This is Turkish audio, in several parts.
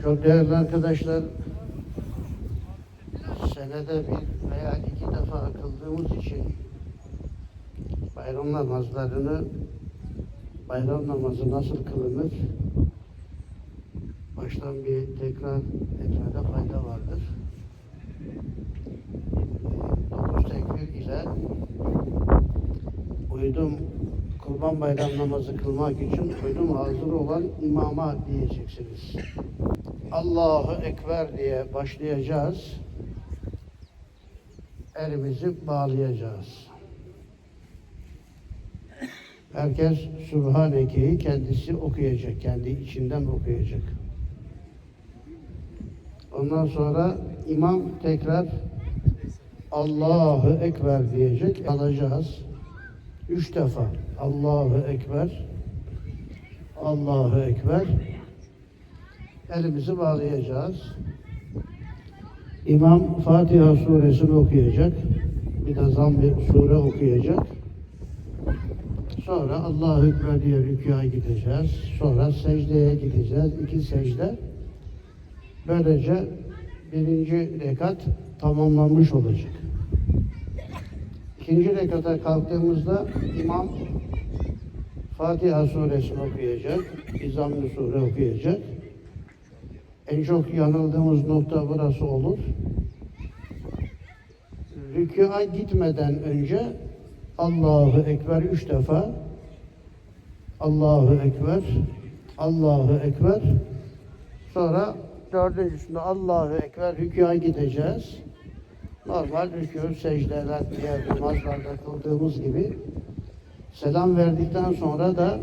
Çok değerli arkadaşlar, senede bir veya iki defa kıldığımız için bayram namazlarını, bayram namazı nasıl kılınır? Baştan bir tekrar tekrarda fayda vardır. Dokuz tekbir ile uydum kurban bayram namazı kılmak için uydum hazır olan imama diyeceksiniz. Allahu Ekber diye başlayacağız. Elimizi bağlayacağız. Herkes Sübhaneke'yi kendisi okuyacak, kendi içinden okuyacak. Ondan sonra imam tekrar Allahu Ekber diyecek, alacağız. Üç defa Allahu Ekber, Allahu Ekber. Elimizi bağlayacağız. İmam Fatiha suresini okuyacak. Bir de zamm-ı sure okuyacak. Sonra Allahu Ekber diye rükûa gideceğiz. Sonra secdeye gideceğiz. İki secde. Böylece birinci rekat tamamlanmış olacak. İkinci rekata kalktığımızda imam Fatiha suresini okuyacak. İzamm-ı sure okuyacak. En çok yanıldığımız nokta burası olur. Rükûa gitmeden önce Allahu Ekber üç defa Allahu Ekber Allahu Ekber sonra dördüncüsünde Allahu Ekber rükûa gideceğiz. Normal rükû, secdeler, diğer namazlarda kıldığımız gibi selam verdikten sonra da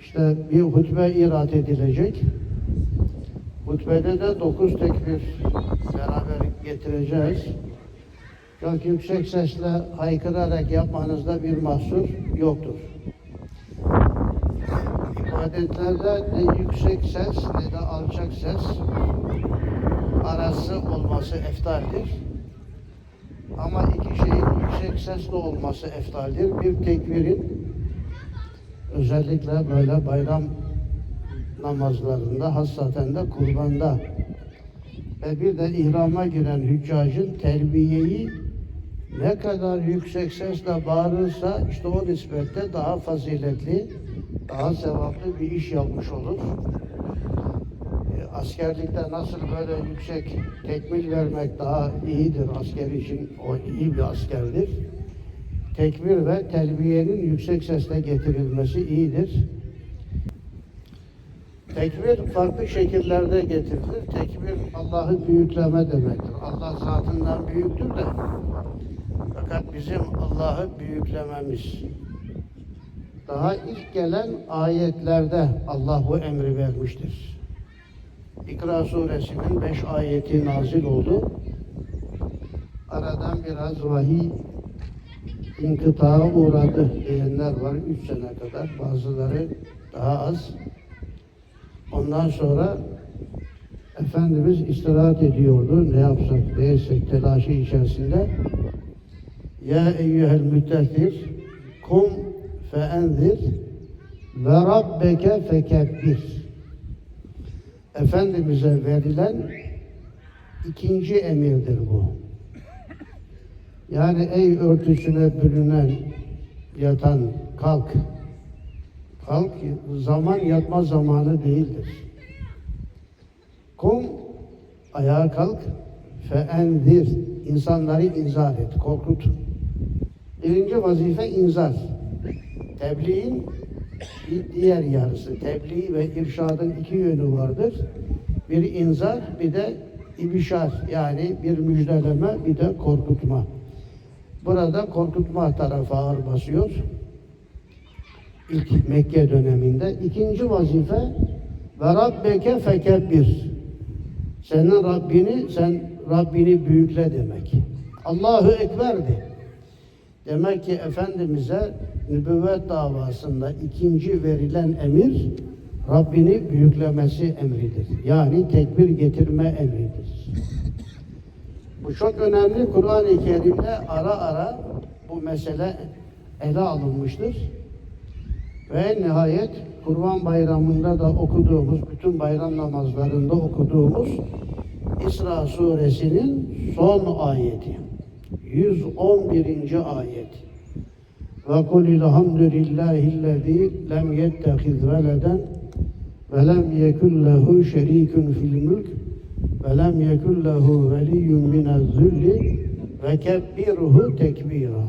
işte bir hutbe irat edilecek. Hutbede de dokuz tekbir beraber getireceğiz. Çok yüksek sesle haykırarak yapmanızda bir mahsur yoktur. İbadetlerde ne yüksek ses ne de alçak ses arası olması eftaldir. Ama iki şeyin yüksek sesle olması eftaldir. Bir tekbirin özellikle böyle bayram namazlarında, hassaten de kurbanda ve bir de ihrama giren hüccacın terbiyeyi ne kadar yüksek sesle bağırırsa işte o nispette daha faziletli, daha sevaplı bir iş yapmış olur. E, askerlikte nasıl böyle yüksek tekmil vermek daha iyidir asker için, o iyi bir askerdir. Tekbir ve telbiyenin yüksek sesle getirilmesi iyidir. Tekbir farklı şekillerde getirilir. Tekbir Allah'ı büyükleme demektir. Allah zatından büyüktür de fakat bizim Allah'ı büyüklememiz. Daha ilk gelen ayetlerde Allah bu emri vermiştir. İkra suresinin beş ayeti nazil oldu. Aradan biraz vahiy inkıtağa uğradı diyenler var. Üç sene kadar. Bazıları daha az. Ondan sonra Efendimiz istirahat ediyordu. Ne yapsak, ne etsek telaşı içerisinde. Ya eyyühel müttehir kum fe enzir ve rabbeke fekebbir. Efendimiz'e verilen ikinci emirdir bu. Yani ey örtüsüne bürünen, yatan kalk. Kalk, zaman yatma zamanı değildir. Kum, ayağa kalk, feendir, insanları inzar et, korkut. Birinci vazife inzar. Tebliğin diğer yarısı. Tebliğ ve irşadın iki yönü vardır. Bir inzar, bir de ibişar yani bir müjdeleme, bir de korkutma. Burada korkutma tarafı ağır basıyor ilk Mekke döneminde. İkinci vazife ve Rabbeke fekebbir. Senin Rabbini, sen Rabbini büyükle demek. Allahu Ekber'di. Demek ki Efendimiz'e nübüvvet davasında ikinci verilen emir Rabbini büyüklemesi emridir. Yani tekbir getirme emridir. Bu çok önemli. Kur'an-ı Kerim'de ara ara bu mesele ele alınmıştır. Ve nihayet Kurban Bayramı'nda da okuduğumuz, bütün bayram namazlarında okuduğumuz İsra suresinin son ayeti. 111. ayet. Ve kulil hamdülillahillezî lem yettehiz veleden ve lem yekun lehu şerikun fil mülk ve lem yekun lehu veliyyun minez-zulli ve kebbirhu tekbira.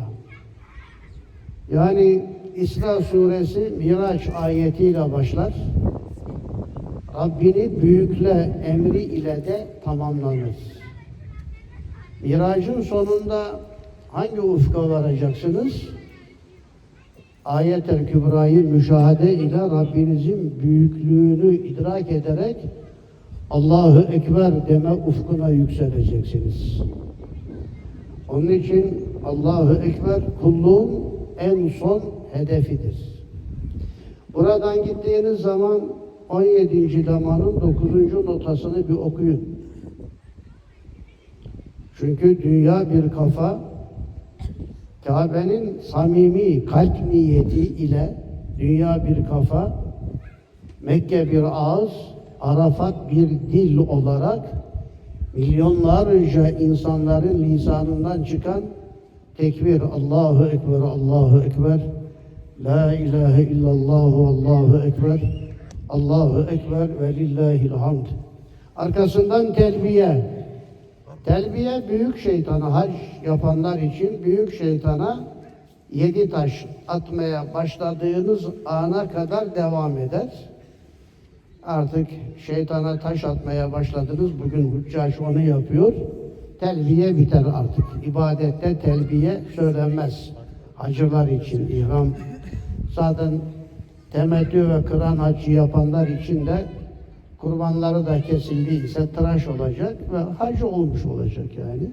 Yani İsra suresi Miraç ayetiyle başlar. Rabbini büyükle emri ile de tamamlanır. Miracın sonunda hangi ufka varacaksınız? Ayet-el Kübra'yı müşahede ile Rabbinizin büyüklüğünü idrak ederek Allahu Ekber deme ufkuna yükseleceksiniz. Onun için Allahu Ekber kulluğun en son hedefidir. Buradan gittiğiniz zaman 17. lamanın 9. notasını bir okuyun. Çünkü dünya bir kafa, Kabe'nin samimi kalp niyeti ile dünya bir kafa, Mekke bir ağız, Arafat bir dil olarak milyonlarca insanların lisanından çıkan tekbir Allahu Ekber, Allahu Ekber, La ilahe illallah, Allahu Ekber, Allahu Ekber ve lillahil hamd. Arkasından telbiye. Telbiye büyük şeytana, hac yapanlar için büyük şeytana yedi taş atmaya başladığınız ana kadar devam eder. Artık şeytana taş atmaya başladınız. Bugün Hüccaç onu yapıyor. Telbiye biter artık. İbadette telbiye söylenmez. Hacılar için ihram. Zaten temettü ve kıran hacı yapanlar için de kurbanları da kesildiyse tıraş olacak ve hacı olmuş olacak yani.